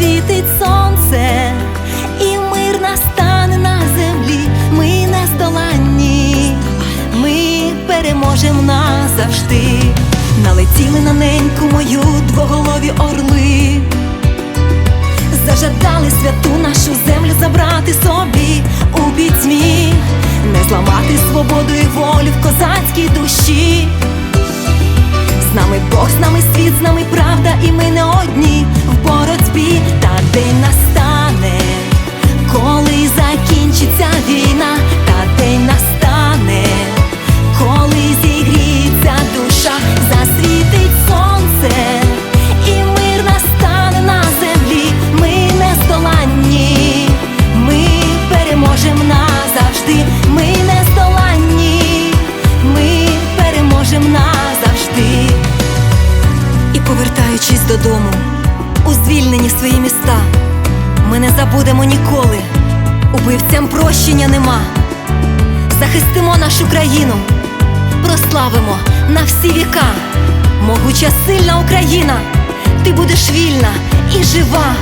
засвітить сонце, і мир настане на землі, ми не ми переможемо назавжди. Налетіли на неньку мою двоголові орли. Зажадали святу нашу землю забрати собі у пітьмі, не зламати свободу і волю в козацькій душі. З нами Бог, з нами світ, звільнені свої міста, ми не забудемо ніколи, убивцям прощення нема. Захистимо нашу країну, прославимо на всі віка. Могуча сильна Україна, ти будеш вільна і жива.